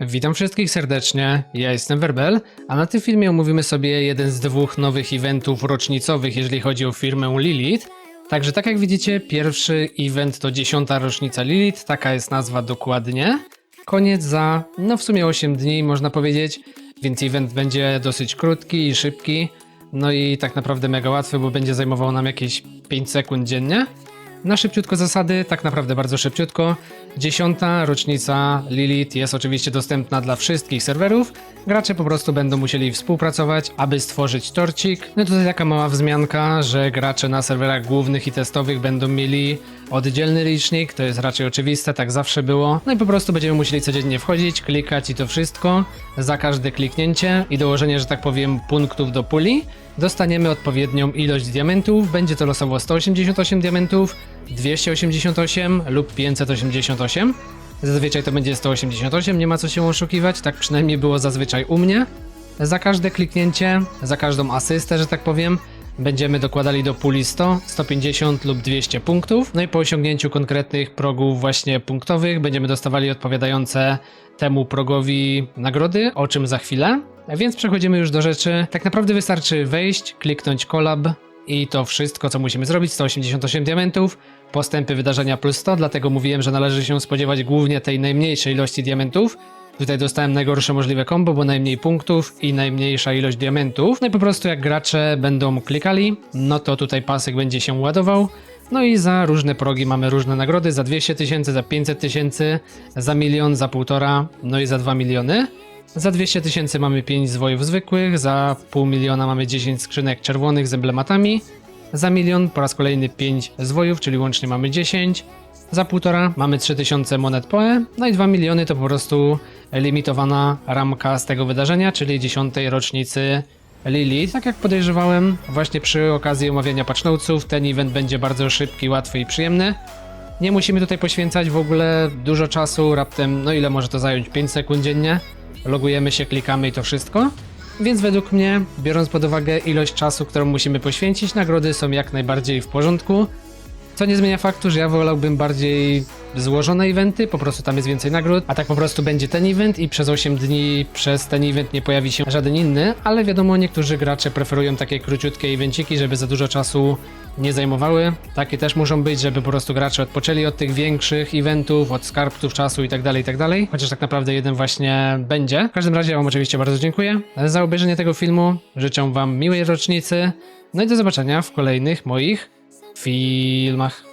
Witam wszystkich serdecznie, ja jestem Werbel, a na tym filmie omówimy sobie jeden z dwóch nowych eventów rocznicowych, jeżeli chodzi o firmę Lilith. Także tak jak widzicie, pierwszy event to dziesiąta rocznica Lilith, taka jest nazwa dokładnie. Koniec za, no w sumie 8 dni można powiedzieć, więc event będzie dosyć krótki i szybki. No i tak naprawdę mega łatwy, bo będzie zajmował nam jakieś 5 sekund dziennie. Na szybciutko zasady, tak naprawdę bardzo szybciutko. Dziesiąta rocznica Lilith jest oczywiście dostępna dla wszystkich serwerów. Gracze po prostu będą musieli współpracować, aby stworzyć torcik. No i tutaj taka mała wzmianka, że gracze na serwerach głównych i testowych będą mieli oddzielny licznik, to jest raczej oczywiste, tak zawsze było. No i po prostu będziemy musieli codziennie wchodzić, klikać i to wszystko. Za każde kliknięcie i dołożenie, że tak powiem, punktów do puli, dostaniemy odpowiednią ilość diamentów. Będzie to losowo 188 diamentów, 288 lub 588. Zazwyczaj to będzie 188, nie ma co się oszukiwać, tak przynajmniej było zazwyczaj u mnie. Za każde kliknięcie, za każdą asystę, że tak powiem, będziemy dokładali do puli 100, 150 lub 200 punktów. No i po osiągnięciu konkretnych progów właśnie punktowych będziemy dostawali odpowiadające temu progowi nagrody, o czym za chwilę. Więc przechodzimy już do rzeczy. Tak naprawdę wystarczy wejść, kliknąć collab i to wszystko, co musimy zrobić. 188 diamentów, postępy wydarzenia plus 100, dlatego mówiłem, że należy się spodziewać głównie tej najmniejszej ilości diamentów. Tutaj dostałem najgorsze możliwe combo, bo najmniej punktów i najmniejsza ilość diamentów. No i po prostu jak gracze będą klikali, no to tutaj pasek będzie się ładował. No i za różne progi mamy różne nagrody, za 200 tysięcy, za 500 tysięcy, za milion, za półtora, no i za 2 miliony. Za 200 tysięcy mamy 5 zwojów zwykłych, za pół miliona mamy 10 skrzynek czerwonych z emblematami, za milion po raz kolejny 5 zwojów, czyli łącznie mamy 10. Za półtora mamy 3000 monet POE, no i 2 miliony to po prostu limitowana ramka z tego wydarzenia, czyli 10 rocznicy Lilith. Tak jak podejrzewałem, właśnie przy okazji omawiania patchnotesów, ten event będzie bardzo szybki, łatwy i przyjemny. Nie musimy tutaj poświęcać w ogóle dużo czasu, raptem, no ile może to zająć? 5 sekund dziennie. Logujemy się, klikamy i to wszystko. Więc według mnie, biorąc pod uwagę ilość czasu, którą musimy poświęcić, nagrody są jak najbardziej w porządku. Co nie zmienia faktu, że ja wolałbym bardziej złożone eventy, po prostu tam jest więcej nagród, a tak po prostu będzie ten event i przez 8 dni przez ten event nie pojawi się żaden inny, ale wiadomo, niektórzy gracze preferują takie króciutkie evenciki, żeby za dużo czasu nie zajmowały. Takie też muszą być, żeby po prostu gracze odpoczęli od tych większych eventów, od skarbców czasu i tak dalej, i tak dalej. Chociaż tak naprawdę jeden właśnie będzie. W każdym razie Wam oczywiście bardzo dziękuję za obejrzenie tego filmu. Życzę Wam miłej rocznicy. No i do zobaczenia w kolejnych moich filmach.